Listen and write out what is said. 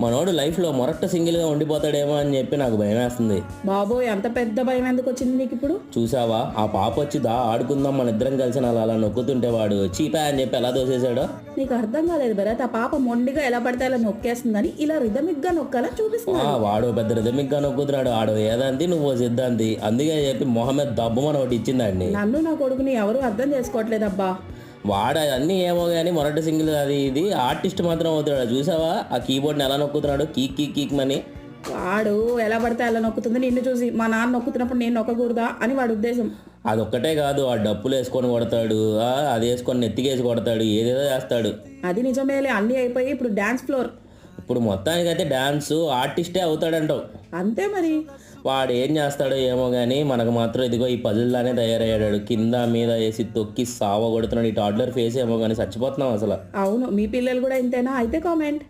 మనోడు లైఫ్లో మొరట్ట సింగిల్గా ఉండిపోతాడేమో అని చెప్పి నాకు భయం వేస్తుంది బాబోయ్ అంత పెద్ద భయం ఎందుకు వచ్చింది నీకు ఇప్పుడు చూసావా? ఆ పాప వచ్చి దా ఆడుకుందాం మన ఇద్దరం కలిసి అలా అలా నొక్కుతుంటే వాడు చీపా అని చెప్పి ఎలా దోసేశాడో? నీకు అర్థం కాలేదు భరత్ ఆ పాప మొండిగా ఎలా పడితే అలా నొక్కేస్తుందని ఇలా రిథమిక్గా నొక్కాలని చూపిస్తున్నా వాడు పెద్ద రిధమిక్గా నొక్కుతున్నాడు. ఆడు ఏదంతి నువ్వు సిద్ధాంతి. అందుకే చెప్పి మొహమ్మద్ దబ్బమని ఒకటి ఇచ్చిందండి. నన్ను నా కొడుకుని ఎవరు అర్థం చేసుకోవట్లేదబ్బా. వాడు అన్నీ ఏమో కానీ మొరటి సింగిల్ అది ఇది. ఆర్టిస్ట్ మాత్రం అవుతాడు. చూసావా? ఆ కీబోర్డ్ని ఎలా నొక్కుతున్నాడు? కీక్ కీక్ కీక్ మని. వాడు ఎలా పడితే అలా నొక్కుతుంది. నిన్ను చూసి మా నాన్న నొక్కుతున్నప్పుడు నేను నొక్కకూడదా అని వాడి ఉద్దేశం. అదొక్కటే కాదు. ఆ డప్పులు వేసుకొని కొడతాడు. అది వేసుకొని నెత్తికేసి కొడతాడు. ఏదేదో చేస్తాడు. అది నిజమేలే. అన్నీ అయిపోయి ఇప్పుడు డాన్స్ ఫ్లోర్. ఇప్పుడు మొత్తానికైతే డ్యాన్స్ ఆర్టిస్టే అవుతాడంటావు. అంతే మరి. వాడు ఏం చేస్తాడో ఏమో కానీ మనకు మాత్రం ఇదిగో ఈ పజిల్లానే తయారయ్యాడు. కింద మీద వేసి తొక్కి సావ కొడుతున్నాడు. ఈ టాడ్లర్ ఫేస్ ఏమో కానీ చచ్చిపోతున్నాం అసలు. అవును మీ పిల్లలు కూడా ఇంతేనా? అయితే కామెంట్.